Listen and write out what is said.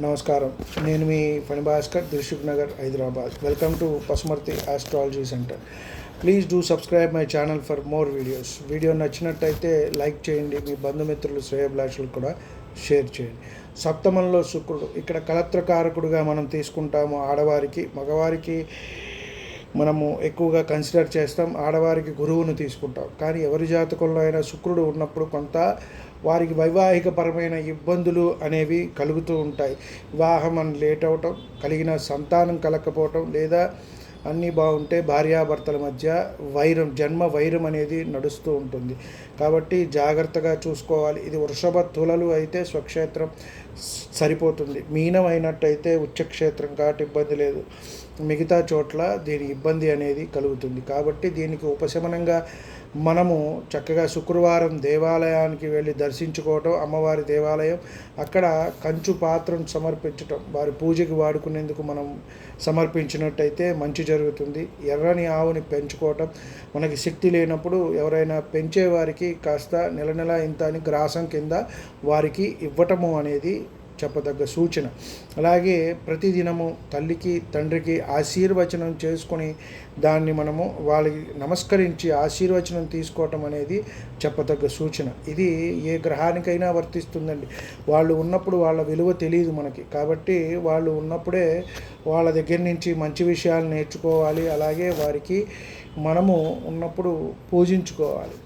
నమస్కారం. నేను మీ Phani Bhaskar Dilsukh Nagar Hyderabad. Welcome to Pasumarthi astrology centre please do subscribe my channel for more videos video నచ్చినట్టయితే like చేయండి. మీ బంధుమిత్రులు శ్రేయభిలాషులు కూడా షేర్ చేయండి. సప్తమంలో శుక్రుడు. ఇక్కడ కలత్రకారకుడుగా మనం తీసుకుంటాము ఆడవారికి మగవారికి మనము ఎక్కువగా కన్సిడర్ చేస్తాం ఆడవారికి గురువును తీసుకుంటాం. కానీ ఎవరి జాతకంలో అయినా శుక్రుడు ఉన్నప్పుడు కొంత వారికి వైవాహికపరమైన ఇబ్బందులు అనేవి కలుగుతూ ఉంటాయి. వివాహం అని లేట్ అవటం కలిగిన సంతానం కలకపోవటం లేదా అన్నీ బాగుంటే భార్యాభర్తల మధ్య వైరం జన్మ వైరం అనేది నడుస్తూ ఉంటుంది. కాబట్టి జాగ్రత్తగా చూసుకోవాలి. ఇది వృషభ తులలు అయితే స్వక్షేత్రం సరిపోతుంది. మీనం అయినట్టయితే ఉచ్చక్షేత్రం కాబట్టి ఇబ్బంది లేదు. మిగతా చోట్ల దీని ఇబ్బంది అనేది కలుగుతుంది. కాబట్టి దీనికి ఉపశమనంగా మనము చక్కగా శుక్రవారం దేవాలయానికి వెళ్ళి దర్శించుకోవటం అమ్మవారి దేవాలయం అక్కడ కంచు పాత్రను సమర్పించటం వారి పూజకి వాడుకునేందుకు మనం సమర్పించినట్టయితే మంచి జరుగుతుంది. ఎర్రని ఆవుని పెంచుకోవటం మనకి శక్తి లేనప్పుడు ఎవరైనా పెంచేవారికి కాస్త నెల నెల ఇంత అని గ్రాసం కింద వారికి ఇవ్వటము అనేది చెప్పదగ్గ సూచన. అలాగే ప్రతిదినము తల్లికి తండ్రికి ఆశీర్వచనం చేసుకొని దాన్ని మనము వాళ్ళకి నమస్కరించి ఆశీర్వచనం తీసుకోవటం అనేది చెప్పదగ్గ సూచన. ఇది ఏ గ్రహానికైనా వర్తిస్తుందండి. వాళ్ళు ఉన్నప్పుడు వాళ్ళ విలువ తెలియదు మనకి. కాబట్టి వాళ్ళు ఉన్నప్పుడే వాళ్ళ దగ్గర నుంచి మంచి విషయాలు నేర్చుకోవాలి. అలాగే వారికి మనము ఉన్నప్పుడు పూజించుకోవాలి.